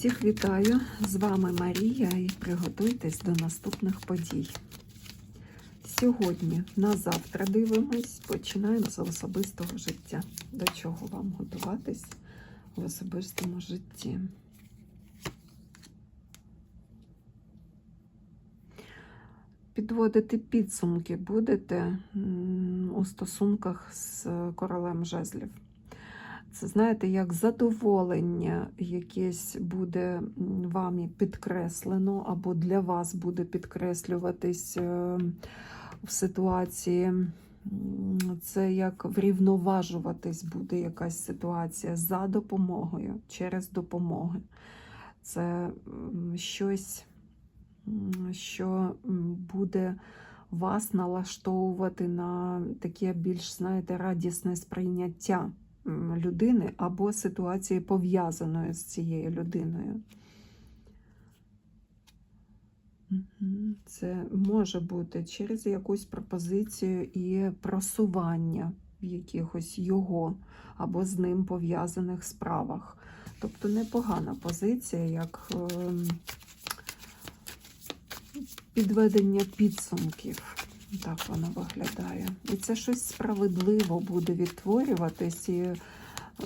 Всіх вітаю! З вами Марія і приготуйтесь до наступних подій. Сьогодні на завтра дивимось, починаємо з особистого життя. До чого вам готуватись в особистому житті? Підводити підсумки будете у стосунках з королем жезлів. Це знаєте, як задоволення якесь буде вами підкреслено, або для вас буде підкреслюватись е, в ситуації. Це як врівноважуватись буде якась ситуація за допомогою, через допомоги. Це щось, що буде вас налаштовувати на таке більш, знаєте, радісне сприйняття людини або ситуації пов'язаної з цією людиною. Це може бути через якусь пропозицію і просування в якихось його або з ним пов'язаних справах. Тобто непогана позиція, як ем, підведення підсумків. Так воно виглядає. І це щось справедливо буде відтворюватись, і е,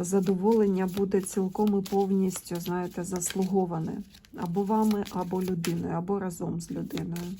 задоволення буде цілком і повністю, знаєте, заслуговане. Або вами, або людиною, або разом з людиною.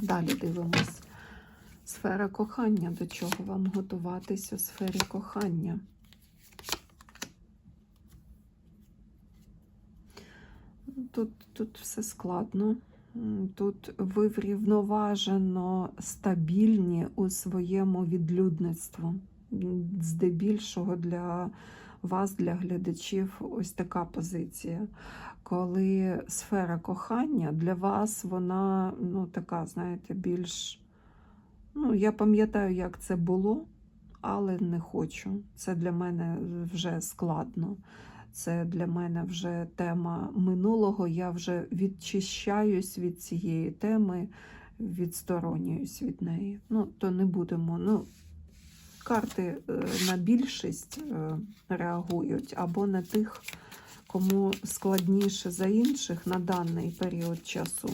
Далі дивимось. Сфера кохання. До чого вам готуватись у сфері кохання? Тут, тут все складно. Тут ви врівноважено стабільні у своєму відлюдництву. Здебільшого для вас, для глядачів, ось така позиція. Коли сфера кохання для вас, вона ну, така, знаєте, більш. Ну, я пам'ятаю, як це було, але не хочу. Це для мене вже складно. Це для мене вже тема минулого. Я вже відчищаюсь від цієї теми, відсторонююсь від неї. Ну, то не будемо. Ну, карти е, на більшість е, реагують, або на тих, кому складніше за інших на даний період часу.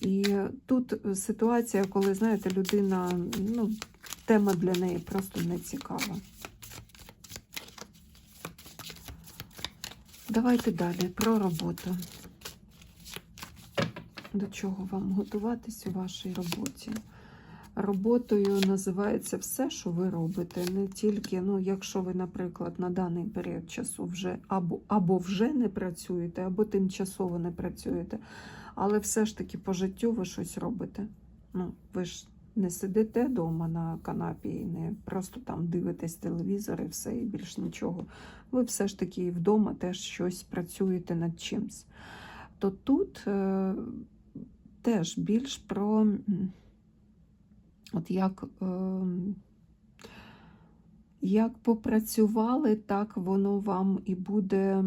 І тут ситуація, коли, знаєте, людина, ну, тема для неї просто не цікава. Давайте далі про роботу. До чого вам готуватись у вашій роботі? Роботою називається все, що ви робите. Не тільки, ну, якщо ви, наприклад, на даний період часу вже або, або вже не працюєте, або тимчасово не працюєте, але все ж таки по життю ви щось робите. Ну, ви ж не сидите вдома на канапі і не просто там дивитесь телевізор і все, і більш нічого. Ви все ж таки вдома теж щось працюєте над чимсь. То тут е, теж більш про от як, е, як попрацювали, так воно вам і буде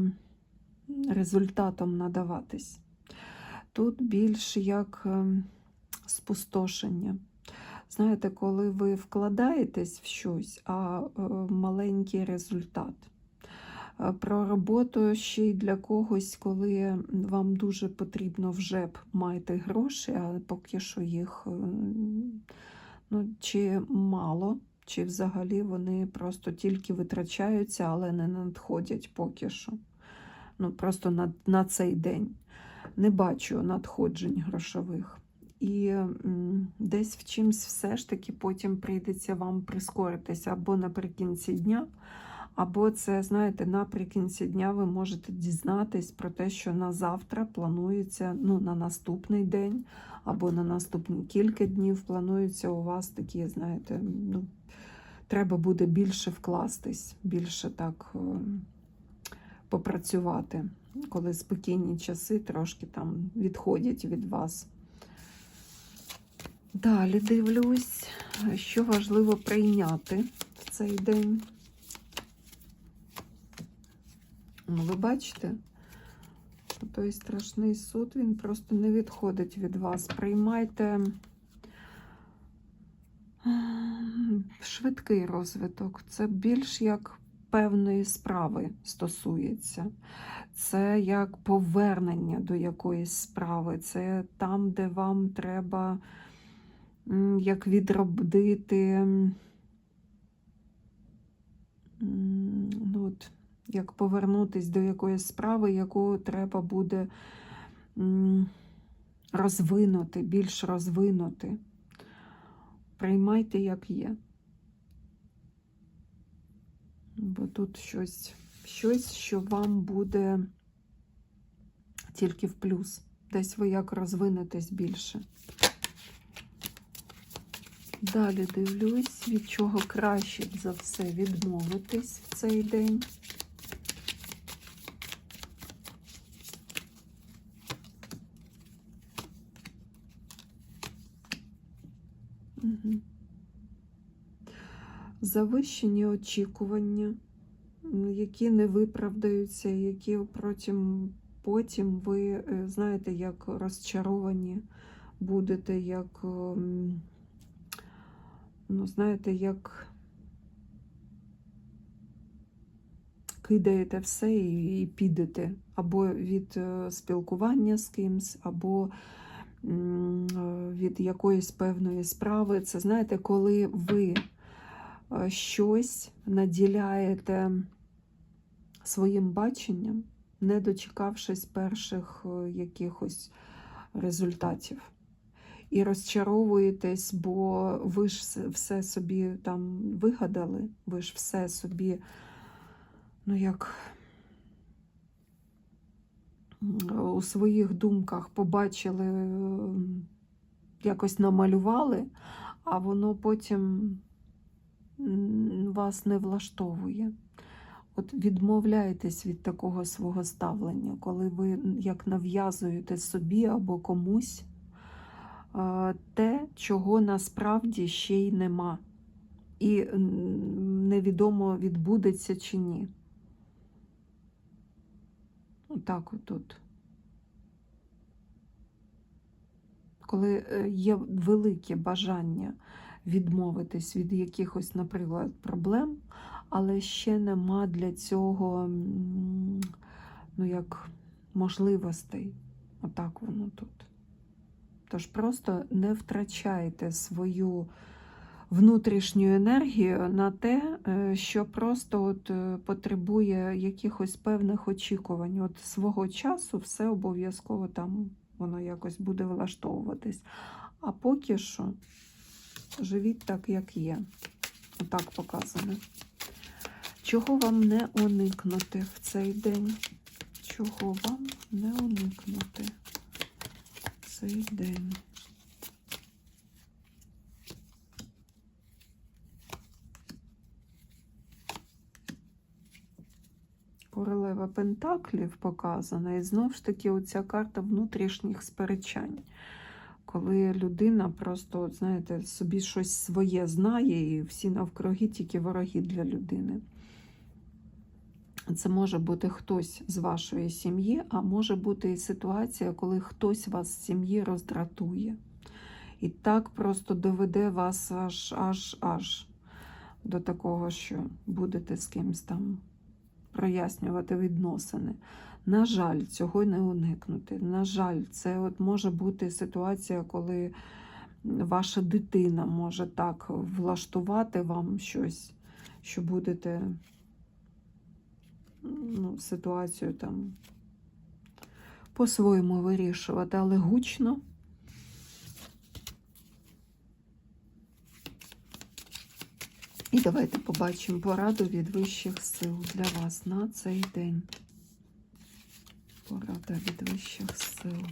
результатом надаватись. Тут більш як е, спустошення. Знаєте, коли ви вкладаєтесь в щось, а е, маленький результат. Е, Про роботу ще й для когось, коли вам дуже потрібно вже б мати гроші, а поки що їх е, ну, чи мало, чи взагалі вони просто тільки витрачаються, але не надходять поки що. Ну, Просто на, на цей день. Не бачу надходжень грошових. І десь в чимсь все ж таки потім прийдеться вам прискоритися або наприкінці дня, або це, знаєте, наприкінці дня ви можете дізнатись про те, що на завтра планується, ну, на наступний день, або на наступні кілька днів планується у вас такі, знаєте, ну, треба буде більше вкластись, більше так е, попрацювати, коли спокійні часи трошки там відходять від вас. Далі дивлюсь, що важливо прийняти в цей день. Ну, ви бачите, той страшний суд, він просто не відходить від вас. Приймайте швидкий розвиток. Це більш як певної справи стосується. Це як повернення до якоїсь справи, це там, де вам треба як відробити. Ну, от, як повернутись до якоїсь справи, яку треба буде розвинути, більш розвинути. Приймайте, як є. Бо тут щось, щось, що вам буде тільки в плюс. Десь ви як розвинетесь більше. Далі дивлюсь, від чого краще за все відмовитись в цей день. Завищені очікування, які не виправдаються, які потім, потім ви, е, знаєте, як розчаровані будете, як, ем, ну, знаєте, як кидаєте все і, і підете або від е, спілкування з кимсь, або е, від якоїсь певної справи. Це знаєте, коли ви е, щось наділяєте своїм баченням, не дочекавшись перших якихось результатів. І розчаровуєтесь, бо ви ж все собі там вигадали, ви ж все собі, ну як у своїх думках побачили, якось намалювали, а воно потім вас не влаштовує. От відмовляєтесь від такого свого ставлення, коли ви як нав'язуєте собі або комусь те, чого насправді ще й нема. І невідомо відбудеться чи ні. Отак отут. Коли е, є велике бажання відмовитись від якихось, наприклад, проблем, але ще нема для цього ну, як можливостей. Отак воно тут. Тож просто не втрачайте свою внутрішню енергію на те, е, що просто от е, потребує якихось певних очікувань. От свого часу все обов'язково там воно якось буде влаштовуватись. А поки що живіть так, як є. Отак показано. Чого вам не уникнути в цей день? Чого вам не уникнути цей день? Королева Пентаклів показана, і знову ж таки оця карта внутрішніх сперечань. Коли людина просто, знаєте, собі щось своє знає, і всі навкруги тільки вороги для людини. Це може бути хтось з вашої сім'ї, а може бути і ситуація, коли хтось вас з сім'ї роздратує. І так просто доведе вас аж аж аж до такого, що будете з кимось там прояснювати відносини. На жаль, цього не уникнути. На жаль, це от може бути ситуація, коли ваша дитина може так влаштувати вам щось, що будете ну, ситуацію там по-своєму вирішувати, але гучно. І давайте побачимо пораду від вищих сил для вас на цей день. Порада від вищих сил.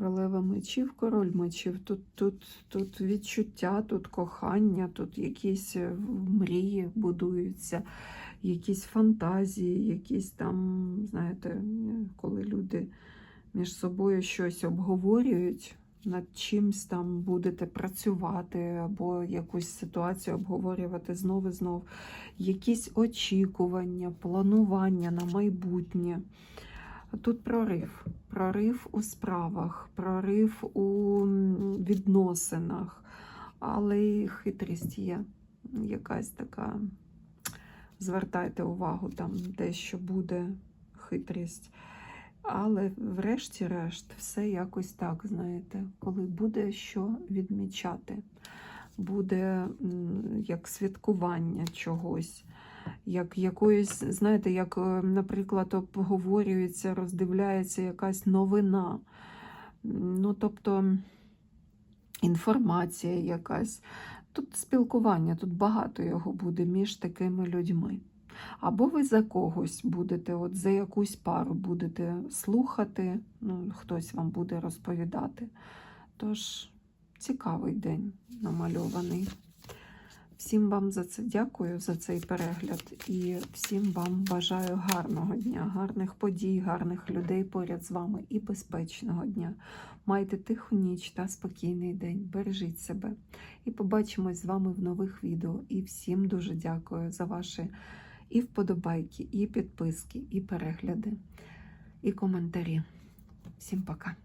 Королева мечів, король мечів. Тут, тут, тут відчуття, тут кохання, тут якісь е, мрії будуються, якісь фантазії, якісь там, знаєте, коли люди між собою щось обговорюють, над чимсь там будете працювати, або якусь ситуацію обговорювати знову і знов. Якісь очікування, планування на майбутнє. Тут прорив. Прорив у справах, прорив у відносинах, але й хитрість є якась така. Звертайте увагу, там дещо буде хитрість. Але врешті-решт, все якось так, знаєте, коли буде що відмічати, буде як святкування чогось, як якоїсь, знаєте, як, е, наприклад, обговорюється, роздивляється якась новина. Ну, тобто інформація якась. Тут спілкування, тут багато його буде між такими людьми. Або ви за когось будете, от за якусь пару будете слухати, ну, хтось вам буде розповідати. Тож, цікавий день намальований. Всім вам за це дякую, за цей перегляд. І всім вам бажаю гарного дня, гарних подій, гарних людей поряд з вами і безпечного дня. Майте тиху ніч та спокійний день. Бережіть себе. І побачимось з вами в нових відео. І всім дуже дякую за ваші і вподобайки, і підписки, і перегляди, і коментарі. Всім пока!